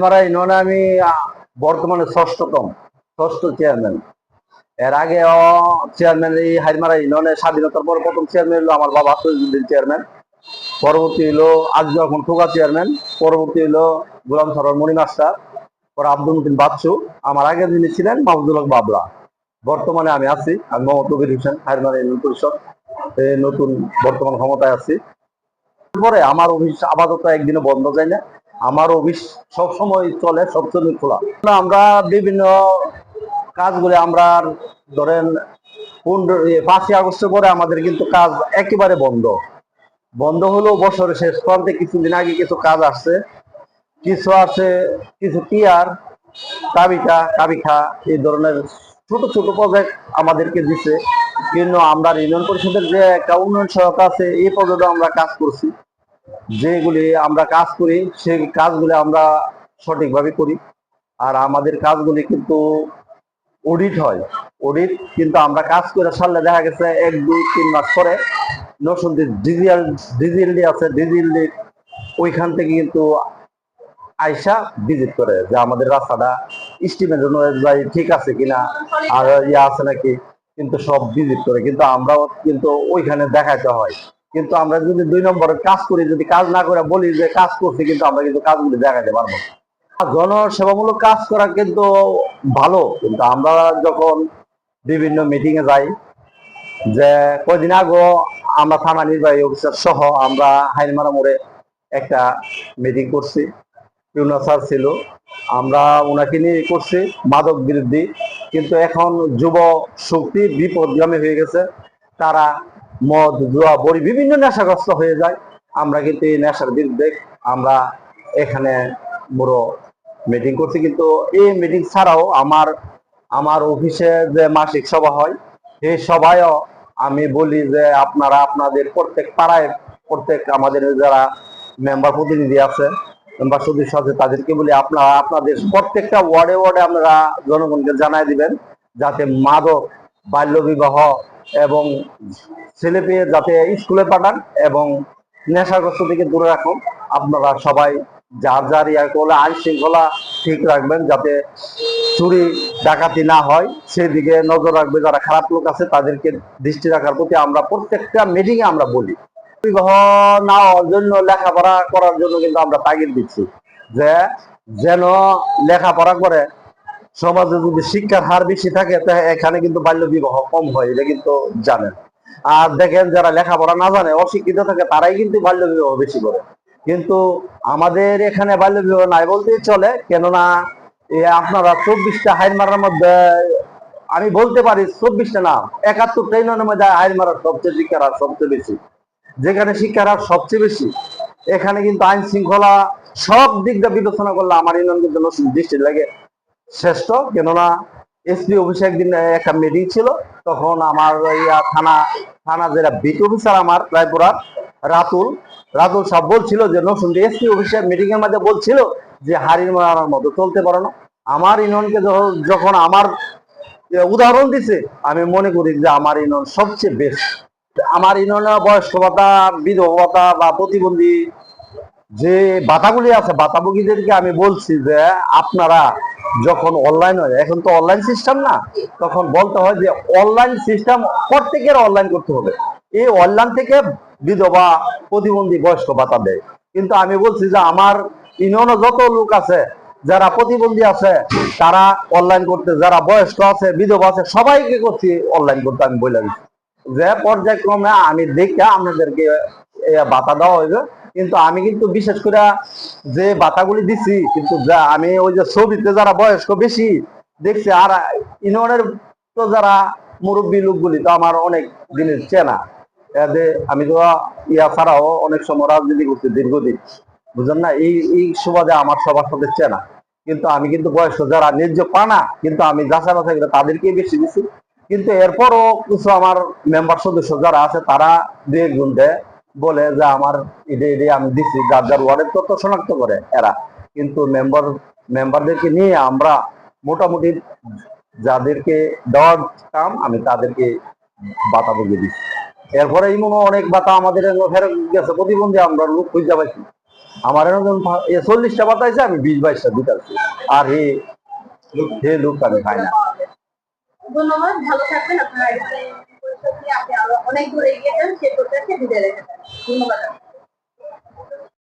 আমরা ইউনিয়নে আমি বর্তমানে ষষ্ঠতম, ষষ্ঠ চেয়ারম্যান এর আগে চেয়ারম্যান এই হাইমারা ইউনিয়নের স্বাধীনতার পর প্রথম চেয়ারম্যান হলো আমার বাবা সৈজুদ্দিন চেয়ারম্যান পরবর্তী হলো আজু এখন ঠোকা চেয়ারম্যান পরবর্তী হলো গোলাম সরর মণি মাস্টার। পর আব্দুল মতিন বাচ্চু। আমার আগে যিনি ছিলেন মাহমুদুল হক বাবলা। বর্তমানে আমি আছি, আমি মোহাম্মদ কবির হোসেন হাইমারা ইউনিয়ন পরিষদ। নতুন বর্তমান ক্ষমতায় আছি। পরে আমার অফিস আপাতত একদিনও বন্ধ যায় না। আমার অফিস সবসময় চলে, সবসময় খোলা। আমরা বিভিন্ন কাজগুলো আমরা ধরেন পাঁচই আগস্টের পরে আমাদের কিন্তু কাজ একেবারে বন্ধ। বন্ধ হলো বছরের শেষ প্রান্তে কিছুদিন আগে কিছু কাজ আসছে। কিছু আছে, কিছু টিয়ার কাবিকা, কাবিখা, এই ধরনের ছোট ছোট প্রজেক্ট আমাদেরকে দিছে। কিন্তু আমরা ইউনিয়ন পরিষদের যে একটা উন্নয়ন সহায়ক আছে, এই পর্যন্ত আমরা কাজ করছি। যেগুলি আমরা কাজ করি, সেই কাজগুলি আমরা সঠিকভাবে করি। আর আমাদের কাজগুলি কিন্তু অডিট হয়। অডিট কিন্তু আমরা কাজ করে সারলে দেখা গেছে এক, দুই, তিন মাস পরে নসুন্দি ডিজিটাল আছে ওইখান থেকে কিন্তু আইসা ভিজিট করে যে আমাদের রাস্তাটা স্টিমের জন্য যাই ঠিক আছে কিনা, আর ইয়ে আছে নাকি, কিন্তু সব ভিজিট করে। কিন্তু আমরাও কিন্তু ওইখানে দেখাতে হয়। কিন্তু আমরা যদি দুই নম্বরের কাজ করি, যদি কাজ না করে বলি যে কাজ করছি, কিন্তু আমরা কিন্তু কাজগুলি দেখাতে পারব। জনসেবামূলক কাজ করা কিন্তু ভালো, কিন্তু আমরা যখন বিভিন্ন মিটিং এ যাই, যে কয়দিন আগে আমরা থানা নির্বাহী অফিসার সহ আমরা হাইরমারা মোড়ে একটা মিটিং করছি স্যার ছিল, আমরা ওনাকে নিয়ে করছি মাদক বিরোধী কিন্তু এখন যুব শক্তি বিপদগামী হয়ে গেছে তারা মদ, জুয়া, বড়ি বিভিন্ন নেশাগ্রস্ত হয়ে যায়। আমরা কিন্তু এই নেশার বিরুদ্ধে আমরা এখানে বড় মিটিং করছি। কিন্তু এই মিটিং ছাড়াও আমার আমার অফিসে যে মাসিক সভা হয়, সেই সভায়ও আমি বলি যে আপনারা আপনাদের প্রত্যেক পাড়ায় প্রত্যেক আমাদের যারা মেম্বার প্রতিনিধি আছে মেম্বার সদস্য আছে, তাদেরকে বলি আপনারা আপনাদের প্রত্যেকটা ওয়ার্ডে ওয়ার্ডে আপনারা জনগণকে জানাই দিবেন, যাতে মাদক বাল্য বিবাহ এবং ছেলে পেয়ে যাতে স্কুলে পাঠান এবং নেশাগ্রস্ত থেকে দূরে রাখুন, আপনারা সবাই যার যার ইয়া করলে আইন শৃঙ্খলা ঠিক রাখবেন যাতে চুরি, ডাকাতি না হয়। সেদিকে নজর রাখবে যারা খারাপ লোক আছে, তাদেরকে দৃষ্টি রাখার প্রতি আমরা প্রত্যেকটা মিটিং এ আমরা বলি। না জন্য লেখাপড়া করার জন্য কিন্তু আমরা তাগিদ দিচ্ছি যে যেন লেখাপড়া করে সমাজে যদি শিক্ষার হার বেশি থাকে, তা এখানে কিন্তু বাল্য বিবাহ কম হয়, এটা কিন্তু জানেন। আর দেখেন যারা লেখাপড়া না জানে, অশিক্ষিত থাকে, তারাই কিন্তু বাল্য বিবাহ বেশি করে। কিন্তু আমাদের এখানে বাল্য বিবাহ নাই বলতেই চলে, কেননা আপনারা চব্বিশটা হাইর মারার মধ্যে, আমি বলতে পারি চব্বিশটা না, একাত্তরটা ইউনিয়নের মধ্যে হাইর মারার সবচেয়ে শিক্ষার হার সবচেয়ে বেশি। যেখানে শিক্ষার হার সবচেয়ে বেশি, এখানে কিন্তু আইন শৃঙ্খলা সব দিকটা বিবেচনা করলে আমার ইউনিয়ন কিন্তু দৃষ্টি লাগে। শ্রেষ্ঠ, কেননা এসপি অফিসে একদিন একটা মিটিং ছিল, তখন আমার থানা থানা যেটা বিট অফিসার আমার, রায়পুরা, রাতুল রাতুল সাহেব বলছিল যে নতুন এসপি অফিসে মিটিং এর মধ্যে বলছিল যে হারির মারার মতো চলতে পারে না। আমার ইউনিয়নকে যখন- আমার উদাহরণ দিছে, আমি মনে করি যে, আমার ইউনিয়ন সবচেয়ে বেস্ট আমার ইউনিয়নে বয়স্ক ভাতা, বিধবা বা প্রতিবন্ধী যে বাতাগুলি আছে বাতাভোগীদেরকে আমি বলছি যে, আপনারা যখন অনলাইন হয়, এখন তো অনলাইন সিস্টেম না, তখন বলতে হয় যে অনলাইন সিস্টেম প্রত্যেকের অনলাইন করতে হবে। এই অনলাইন থেকে বিধবা, প্রতিবন্ধী, বয়স্ক ভাতা দেয়। কিন্তু আমি বলছি যে আমার ইউনিয়নে যত লোক আছে, যারা প্রতিবন্ধী আছে, তারা অনলাইন করতে, যারা বয়স্ক আছে, বিধবা আছে, সবাইকে করছি অনলাইন করতে আমি বলে দিচ্ছি। যে পর্যায়ক্রমে আমি দেখে আপনাদেরকে বাতা দেওয়া হইবে। কিন্তু আমি কিন্তু বিশেষ করে যে বাতাগুলি দিছি, কিন্তু আমি ওই যে ছবিতে যারা বয়স্ক বেশি দেখছি, আর ইউনিয়নের তো যারা মুরব্বী লোকগুলি তো আমার অনেক দিনের চেনা। এতে আমি তো ইয়া ছাড়াও অনেক সময় রাজনীতি করছি দীর্ঘদিন। বুঝলেন না? এই এই সুবাদে আমার সবার সাথে চেনা। কিন্তু আমি কিন্তু বয়স্ক, যারা ন্যায্য পানা, কিন্তু আমি যাচাই বাছাই করে তাদেরকেই বেশি দিছি। কিন্তু এরপরও কিছু আমার মেম্বার সদস্য যারা আছে, তারা দু একজন দেয়। বলে যে আমার ইডে ইডে আমি দিছি, যার যার ওয়ার্ডের তথ্য শনাক্ত করে এরা। কিন্তু মেম্বার মেম্বারদেরকে নিয়ে আমরা মোটামুটি যাদেরকে দেওয়ার কাম, আমি তাদেরকে বাতা বুঝে দিচ্ছি। এরপরে ইমন অনেক বাতা আমাদের ফেরত গেছে, প্রতিবন্ধী আমরা লোক খুঁজতে পাইছি। আমার চল্লিশটা বাতা আছে আমি বিশ বাইশটা দিতে পারছি আর হে হে লোক আমি খাই না। ধন্যবাদ, ভালো থাকবেন, আপনারা আপনি আরও অনেক দূর এগিয়ে যান সে প্রত্যাশে বিদায় রেখে ধন্যবাদ।